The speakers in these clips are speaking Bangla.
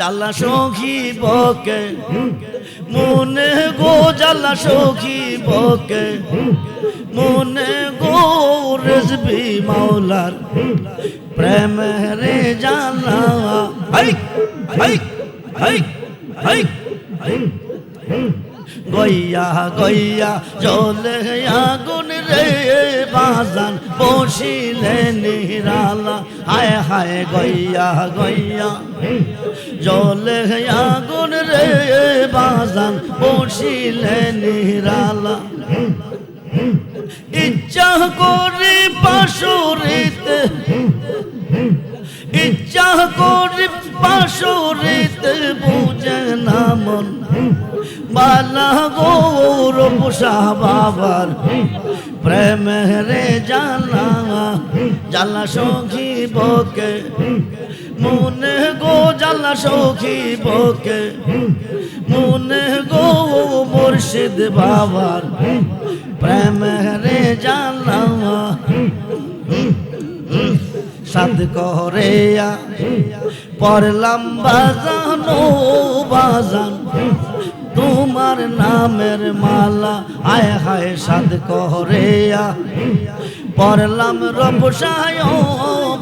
জ্বালা সখী বকে মনে গো জালা সখী বকে মনে গো রেজবি মাওলার প্রেম রে জ্বালা। হাই হাই হাই হাই। গইয়া গইয়া জলে আগুন রে, বাজান বসিলে নিরালা। হায় হায় গইয়া গইয়া জলে আগুন রে, বাজান বসিলে নিরালা। ইচ্ছা করি পাশুরিতে ইচ্ছা করি পাশুরিতে বুঝে না মন। বালা গৌর পোষা বাবার প্রেম রে জানা জালা সখী বকে। মনে গো জালা সখী বকে। মনে গো মুর্শিদ বাবার। প্রেম রে জানা সাদ করেয়া পড়লাম বাজানো, বাজান। তোমার নামের মালা, আয় হায় সাদ করেয়া পড়লাম রবসায়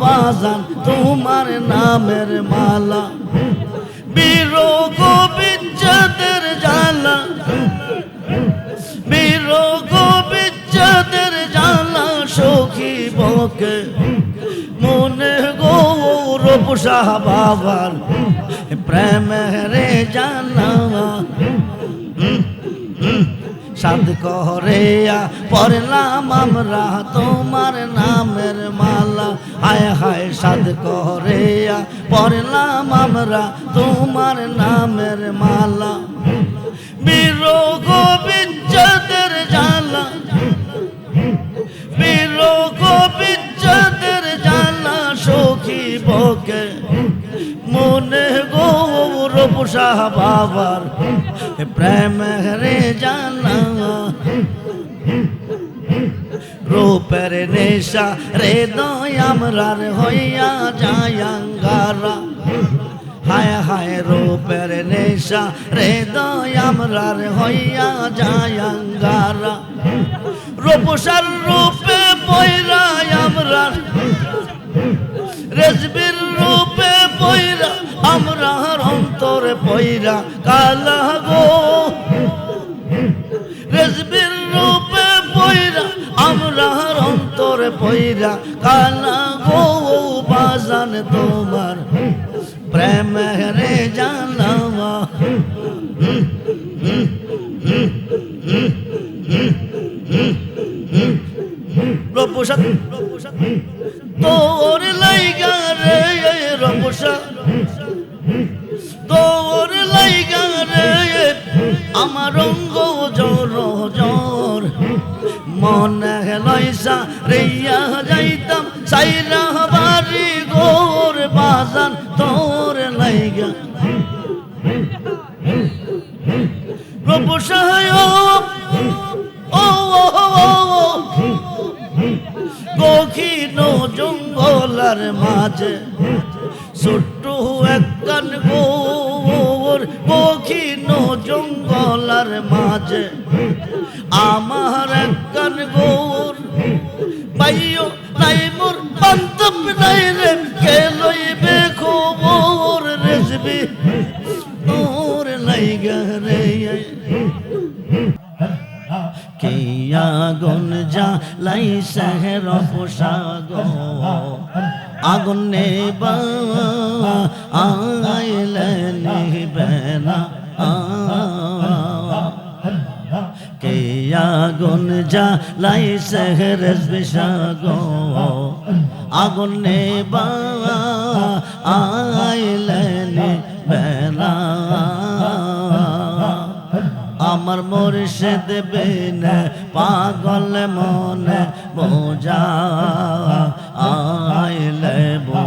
বাজান, তোমার নামের মালা। বিরোগ বিচ্ছেদের জ্বালা, বিরোগ বিচ্ছেদের জ্বালা সখী বকে। মনে গৌর পোষা বাবার প্রেম রে জানা সাদ করেয়া পড়লাম আমরা তোমার নামের মালা। হায় হায় সাদ করেয়া পড়লাম আমরা তোমার নামের মালা। বিরোগ বিচ্ছেদের জ্বালা। বিরোগ বিচ্ছেদের জ্বালা সখী বকে। মনে গৌর পোষা বাবার প্রেম রে জানা। রূপের নেশা রে দয়ামরার হইয়া যায়াঙ্গারা হায় হায় রূপের নেশা রে দয়ামরার হইয়া যায়াঙ্গারা রূপসার রূপে পয়রা আমরার। রেজবির রূপে পয়রা আমরা অন্তরে পয়রা কালা গো। রেজবির রূপে পয়রা আমরা অন্তরে পয়রা কালা গো। বাজান তোমার প্রেম রে জানাওয়া রবসাদ তোর আমার একখান গোর। বাইও নাই মোর বান্ধব নাই রে, কে লইবে খবর রেসবি তোর লাইগা রে কে আগুন যা লাই শহর পোশাগ? আগুন নেবা আইলে আগুন যা লাই শহর বিশাগ আগুন নেবা আইলে নিবেনা আমার মুর্শিদ বিন পাগল মনে বোঝা আইলে বো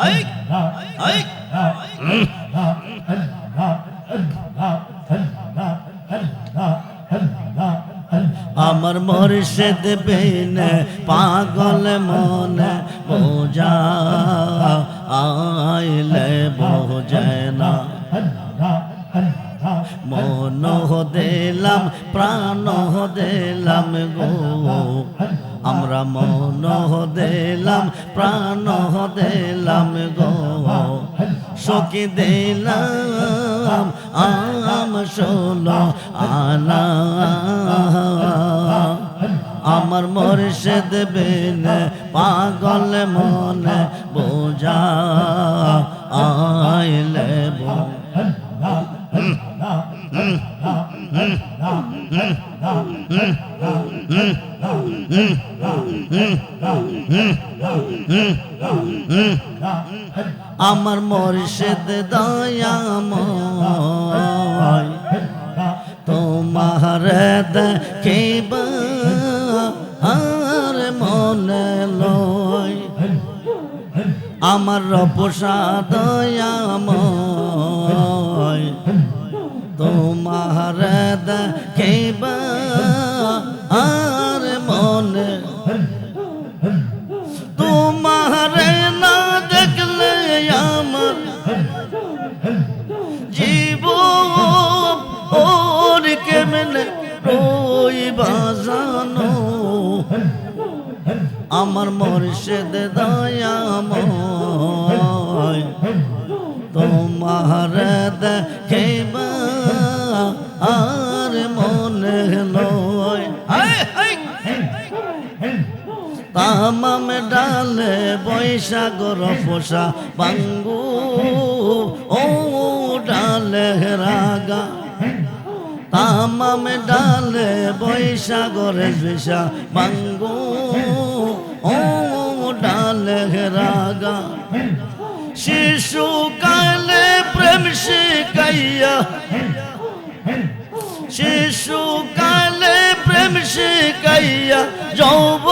আই আই আমার মুর্শিদ বিন পাগল মনে বোঝা, আইলে বোঝে না। মন দিলাম, প্রাণ দিলাম গো। আমরা মন দিলাম, প্রাণ দিলাম গো। সখী দিলাম, আম ষোলো আনা। আমার মর্ষেদ বেন পাগল মনে বোঝা আইলে আমার মর্ষেদ দয়াময় তোমার দেখিব মনে লয়। আমার রপসাদ তোমার দেখিব আর মনে আমার মর্ষেদ দয়াময়। তোমার দেখিবা আর মনে হায় তামাম ডালে বৈশাগর পোষা বাঙ্গু ও ডালে রাগা। তামাম ডালে বৈশাগর বিশা বাঙ্গু রাগা। শিশু কালে প্রেম শিকাইয়া শিশু কালে প্রেম শিকাইয়া যৌব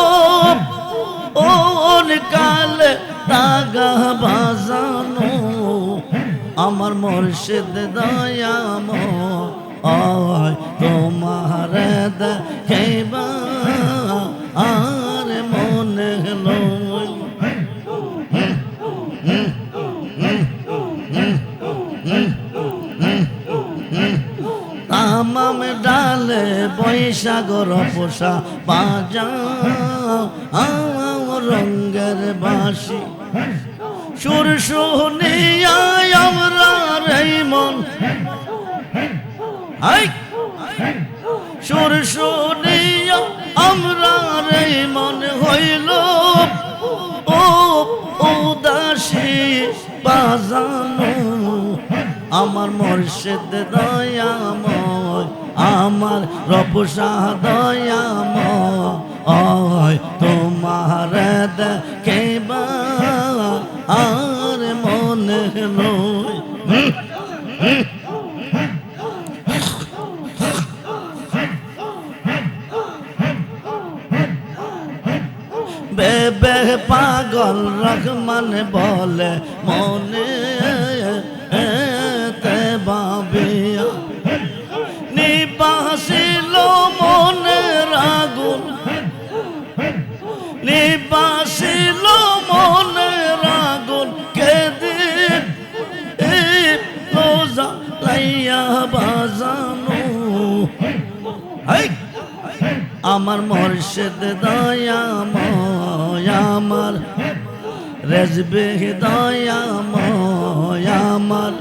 ওন কালে দাগা বাজানো। আমার মুর্শিদ দয়াম তোমার দেখবা। আর তামাম ডালে বৈশাগর পোষা বাজা রঙ্গের বাসি সুর শুনিয়া আমরা মন। সুর শুনিয়া আমরা মন হইল। ও উদাসী বাজানো। আমার মর্ষেদ দয়াময়, আমার রপসা দয়াময়, তোমার দেখবা আর মনে নয়। বেবে পাগল রহমান বলে মনে আমার মর্ষেদ দয়াময় আমার রেজবে দয়াময় আমার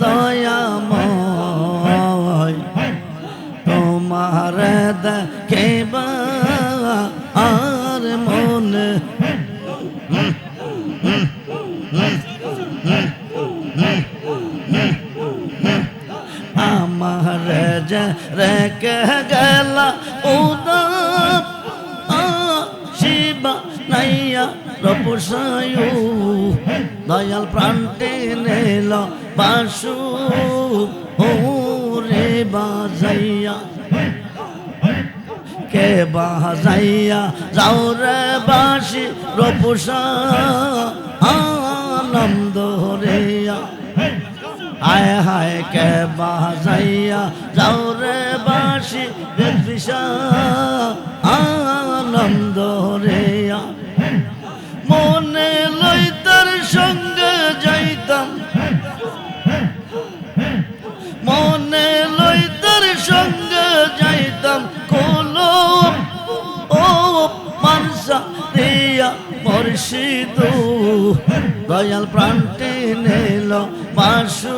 দয়াময় তোমার দেখবা আর মনে আমার যে রেখে গেল উদম শিবা নাইয়া রপুষায়ু দয়াল প্রান্তে নেল বাসু রে বাজাইয়া কে বাজাইয়া যাও রে বাসি রপুষা আনন্দ রিয়া হায় হায় কে বাজাইয়া দিয়া যাও রে বাসি বেদবিষা আনন্দ রে মনে লইতার সঙ্গে যাইতাম। মনে লইতার সঙ্গে যাইতাম। কোন ও মানসা দিয়া মর্ষিদ দয়াল প্রাণ টেনে মাসু।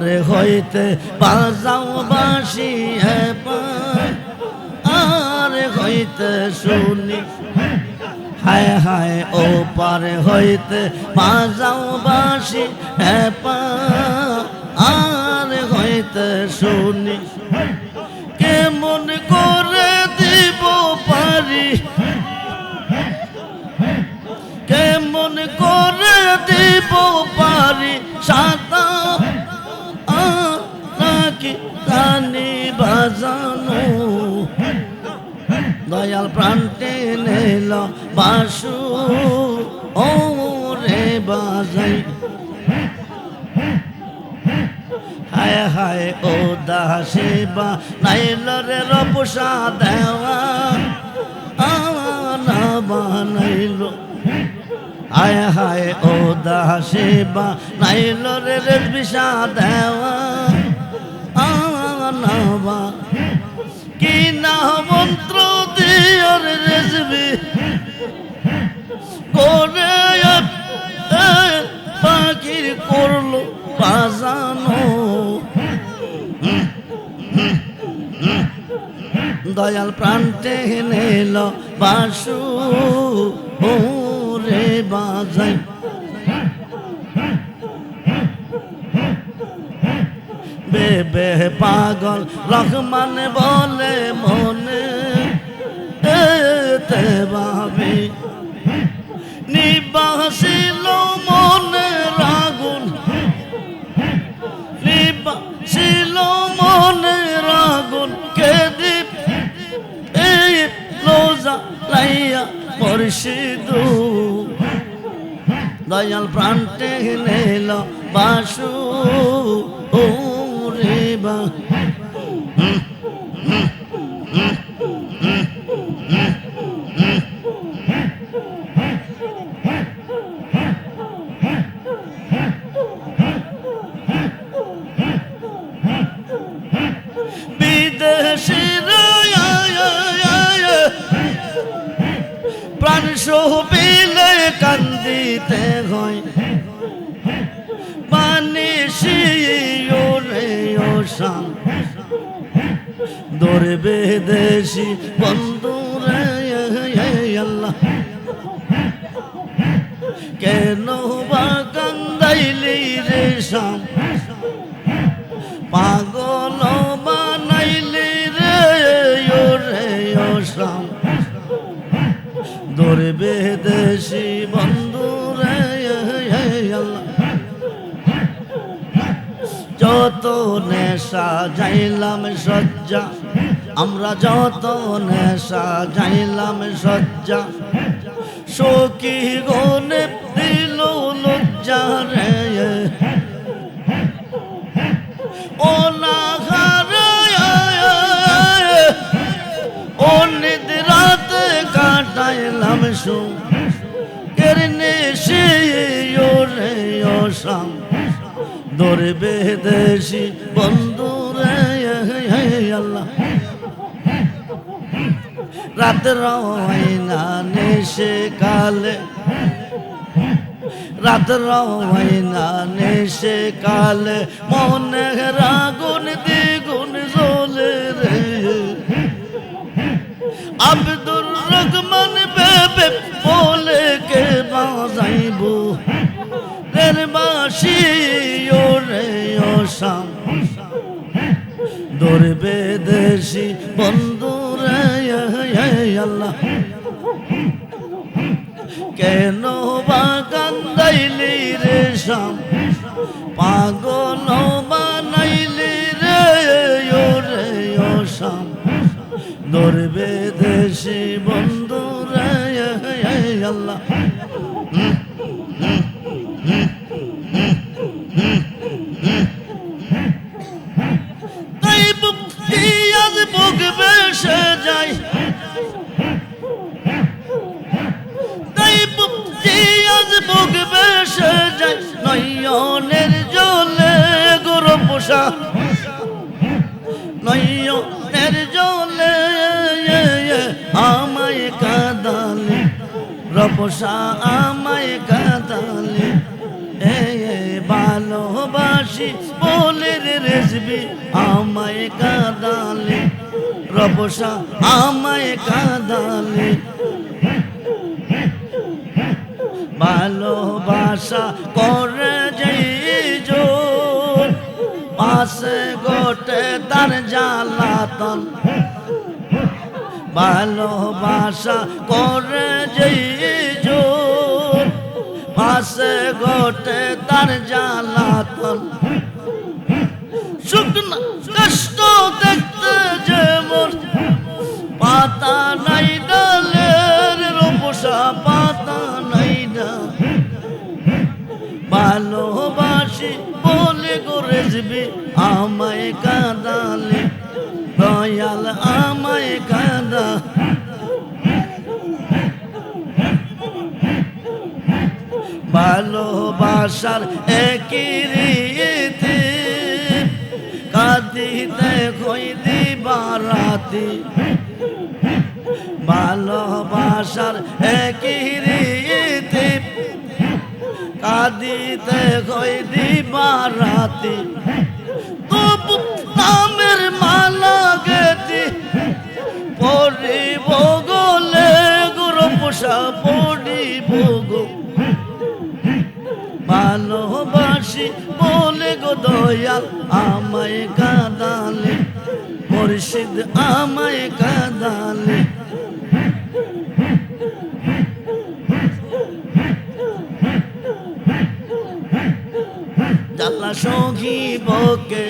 পারে হইতে বাজাও বাসি আর হইতে শুনি, হায় হায় ও পারে হইতে বাজাও বাসি আর হইতে শুনি, কেমন করে দয়াল প্রাণ টেনেল বাসু, ও বাজাই। হায় হায় ও দাসে বা, নাইল রে রপুষা দেওয়া, আনা বানাইল হায় হায় ও দাসে বা, নাইল রে রেজবিষা দেওয়া রেজবি করে পাখির করল বাজানো। দয়াল প্রাণ টেনেল বাসু রে বাজাই। বেবে পাগল রহমান বলে মনে এতে ভাবি নিবাসিল মনে রাগুন। নিবাসিল মনে রাগুন। কে দীপ এই রোজা লাইয়া পরিষিদু দয়াল প্রাণ টেনেল বাসু। ও ও শাম দৌড়বে দেশি বন্ধুরে আল্লাহ। কেন বা কান্দাইলি রে শাম পাগল বানাইলি রে রে, ও শাম দৌড়বে দেশি বন্ধু রে আল্লাহ। যত নেশা যাইলাম সজ্জা আমরা যত নেশা যাইলাম সজ্জা সখী গনে দিল লজ্জা রে। ও না ও নিদ্রাতে কাটাইলাম সু কেরনে সে ও রে শাম দৌড়বে দেশি বন্ধু আল্লাহ। রাত রওয়াইনা নেশে কালে। রাত রওয়াইনা নেশে কালে। মনে রাগুন দ্বিগুণ জ্বলে রে। আব্দুর রহমান বেবে বলে কে বাজাইব? রের বাসি ও রে ও শাম দৌড়বে দেশি বন্ধু রে আল্লাহ। কেন বা কান্দাইলি রে পাগল আমায় কাদালে রবসা আমায় কাদালে, এ ভালোবাসি বলে রে রেসবি, আমায় কাদালে রবসা আমায় কাদালে। ভালোবাসা করে যেই পাশে গোটে তার জ্বালাতন ভালোবাসা করে যেই জোর। পাশে গোটে তার জ্বালাতন শুকনা কষ্ট দেখতে যেমন পাতা নাই ডালের রূপসা, পাতা নাই ডাল। ভালোবাসি বলে গরেজবি আমায় কাঁদালে ভালোবাসার একই রীতি। কাঁদিতে কই দিবারাতি ভালোবাসার একই রীতি। কাঁদিতে কই দিবারাতি তবু নামের মালা গেতি পড়িব গোলে গুরু পোষা পড়িব গো। ভালোবাসি বলে গো দয়াল, আমায় কাঁদালে, মুর্শিদ আমায় কাঁদালে। জ্বালা সখী বকে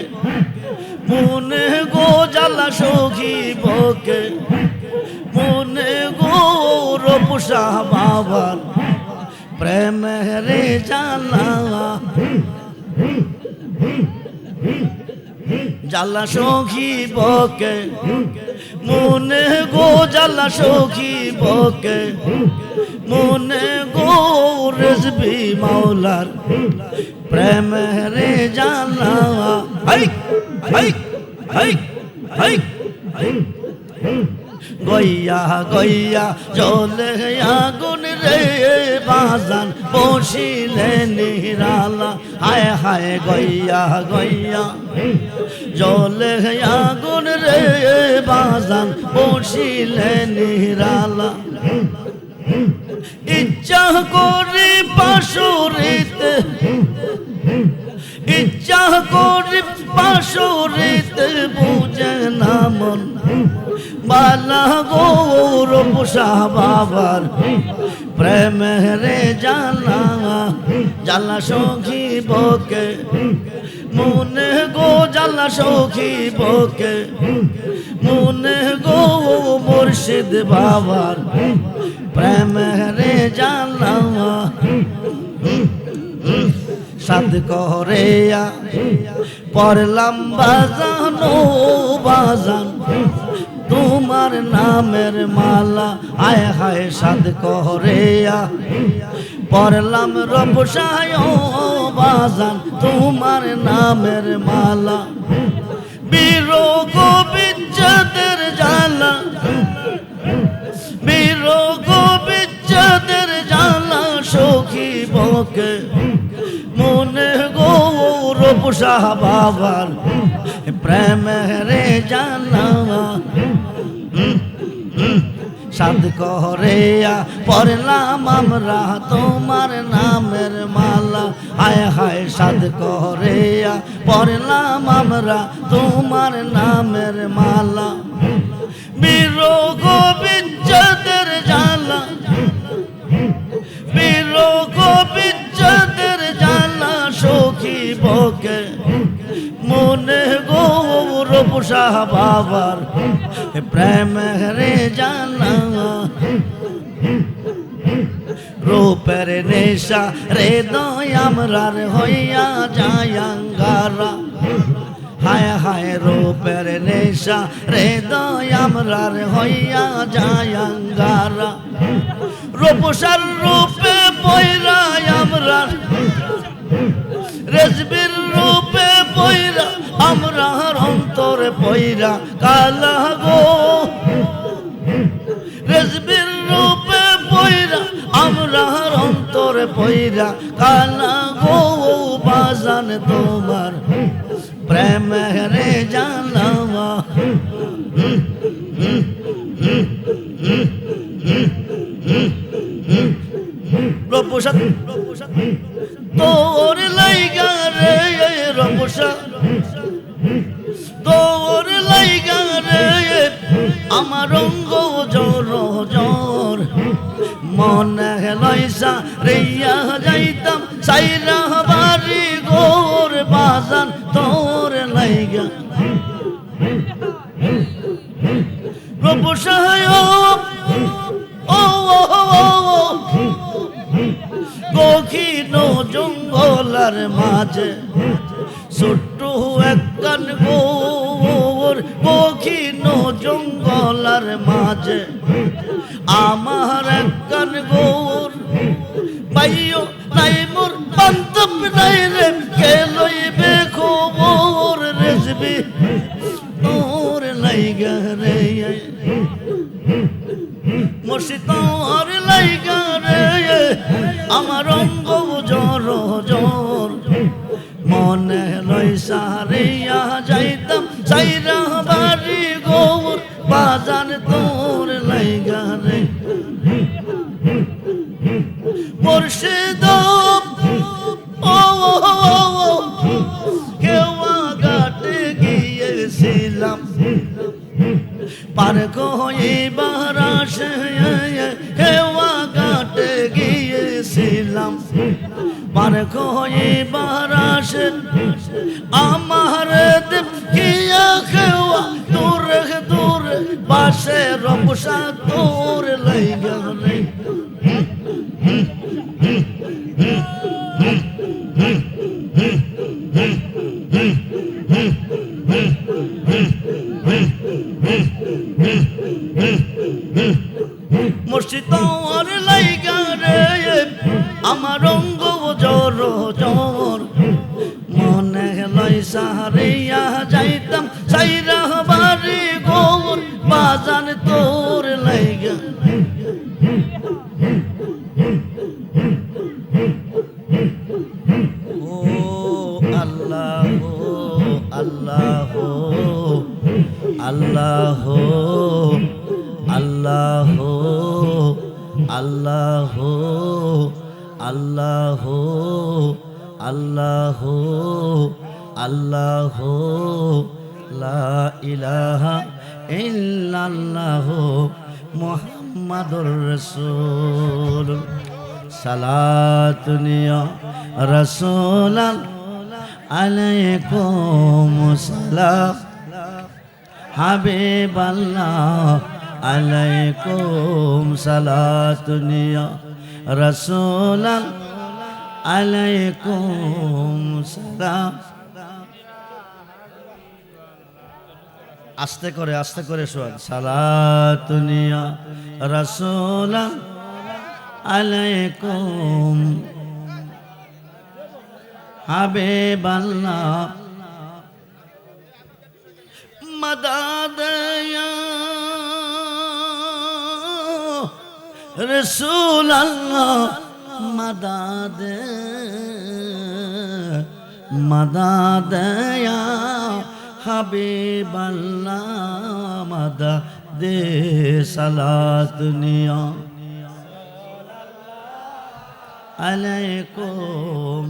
মনে গো জ্বালা সখী বকে মনে গো রপুষা বাবার প্রেম রে জ্বালা জ্বালা সখী বকে, মনে গো জ্বালা সখী বকে, মনে গো রেজবি মাওলার প্রেম রে জ্বালা হাই হাই হাই হাই। গইয়া গইয়া জলে আগুন রে বাজান, বসিলে নিরালা। হায় হায় গইয়া গইয়া জলে আগুন রে বাজান, বসিলে নিরালা। ইচ্ছা করি পাশুরিতে ইচ্ছা করি পাশুরিতে বুঝে না মন। বালা গৌর পোষা বাবার প্রেম রে জানা, জালা সখী বকে মনে গো জালা সখী বকে মনে গো মুর্শিদ বাবার প্রেম রে জানা। সাদ করেয়া, পড়লাম বাজানো, বাজান। তোমার নামের মালা আয় হায় সাদ করেয়া। পড়লাম রবসায় বাজান। তোমার নামের মালা, বিরোগ বিচ্ছেদের জ্বালা। বিরোগ বিচ্ছেদের জ্বালা, সখী বকে। পোষা বাবার প্রেম রে জানা সাদ করেয়া পড়লাম আমরা তোমার নামের মালা। হায় হায় সাদ করেয়া পড়লাম আমরা তোমার নামের মালা। বিরোগ বিচ্ছেদের জ্বালা। বিরোগ সখী বকে মনে গৌর পোষা বাবার প্রেম রে জানা রূপের নেশা রে দয় আমরার হইয়া যায় আঙ্গারা হায় হায় রূপের নেশা রে দয় আমরার হইয়া যায় আঙ্গারা রূপসার রূপে পয়রা আমরার রেজবির রূপে পইরা, আমরা অন্তরে পয়রা কালা গো। রেজবির রূপে পইরা, আমরা অন্তরে পয়রা কালা গো। বাজান তোমার প্রেম রে জানামা প্রভু সত তোর লাই রবসা দৌড় লাইগা রে আমার যাবে ওর লাইগা রে মসজিদ পোশাক আল্লাহ আল্লাহ আল্লাহ আল্লাহ আল্লাহ আল্লাহ আল্লাহ লা ইলাহা ইল্লাল্লাহ মুহাম্মাদুর রাসূল। সালাতুনিয়া আলাইকুম সালাম। হাবিবাল্লাহ আলাইকুম সালাতুনিয়া। রাসূলান আলাইকুম সালাম। আস্তে করে আস্তে করে শোন। সালাতুনিয়া রাসূলান আলাইকুম হাবে বাল্লা মদাদয়া রসুল মদাদ মদাদয়া হাবে বাল্লা মদা দে সালাত দুনিয়া আলাইকুম।